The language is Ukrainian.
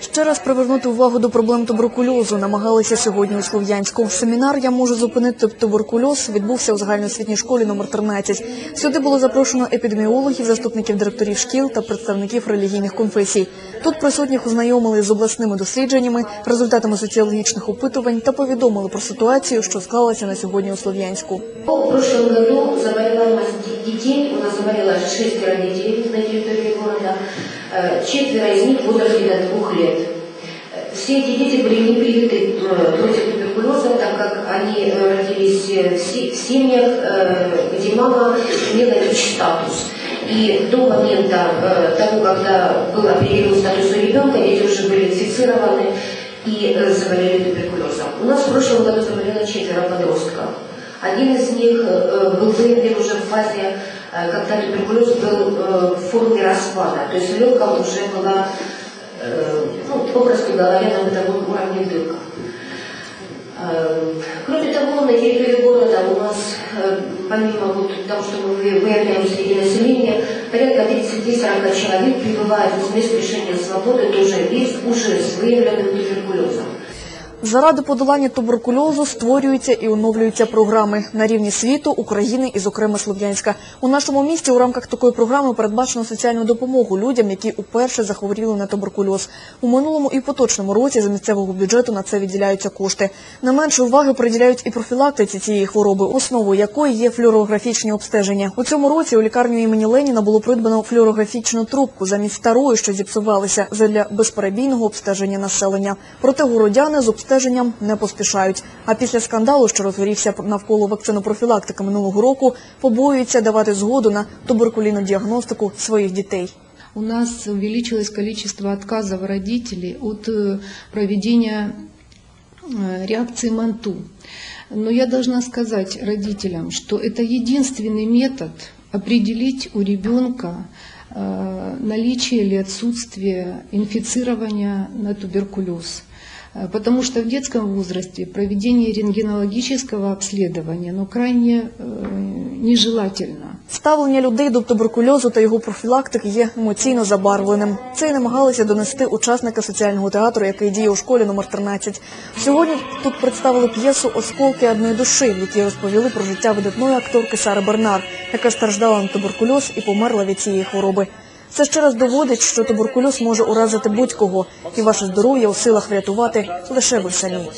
Ще раз привернути увагу до проблем туберкульозу намагалися сьогодні у Слов'янську. Семінар «Я можу зупинити туберкульоз» відбувся у загальноосвітній школі номер 13. Сюди було запрошено епідеміологів, заступників директорів шкіл та представників релігійних конфесій. Тут присутніх ознайомили з обласними дослідженнями, результатами соціологічних опитувань та повідомили про ситуацію, що склалася на сьогодні у Слов'янську. В прошлом году заболела масса детей, у нас заболело шестеро детей четверо из них в возрасте до двух лет. Э, Все эти дети были не привиты э, против туберкулеза, так как они э, родились э, в се- в семьях, э, где мама имела ВИЧ-статус. И до момента э, того, когда был определен статус у ребенка, дети уже были инфицированы и э, заболели туберкулезом. У нас в прошлом году заболело четверо подростков. Один из них э, был выявлен уже в фазе, э, когда туберкулез был э, в форме распада, то есть в легком уже была, э, ну, попросту говоря, на бытовом уровне дырка. Э, Кроме того, на территории города у нас, э, помимо вот того, что мы вы- выявляем среди населения, порядка 30-40 человек прибывают из мест лишения свободы тоже лиц уже с выявленным туберкулезом. Заради подолання туберкульозу створюються і оновлюються програми на рівні світу, України і, зокрема, Слов'янська. У нашому місті у рамках такої програми передбачено соціальну допомогу людям, які уперше захворіли на туберкульоз. У минулому і поточному році з місцевого бюджету на це відділяються кошти. Не менше уваги приділяють і профілактиці цієї хвороби, основою якої є флюорографічні обстеження. У цьому році у лікарню імені Леніна було придбано флюорографічну трубку замість старої, що зіпсувалися, задля безперебійного обстеження населення. Проте городяни з обстеженням не поспішають. А після скандалу, що розгорівся навколо вакцинопрофілактики минулого року, побоюються давати згоду на туберкулінну діагностику своїх дітей. У нас увеличилось количество отказов родителей от э, проведения э, реакции МАНТУ. Но я должна сказать родителям, что это единственный метод определить у ребенка э, наличие или отсутствие инфицирования на туберкулез. Э, Потому что в детском возрасте проведение рентгенологического обследования ну, крайне э, нежелательно. Ставлення людей до туберкульозу та його профілактики є емоційно забарвленим. Це й намагалися донести учасники соціального театру, який діє у школі номер 13. Сьогодні тут представили п'єсу Осколки одної душі, в якій розповіли про життя видатної акторки Сари Бернар, яка страждала на туберкульоз і померла від цієї хвороби. Це ще раз доводить, що туберкульоз може уразити будь-кого, і ваше здоров'я у силах врятувати лише ви самі.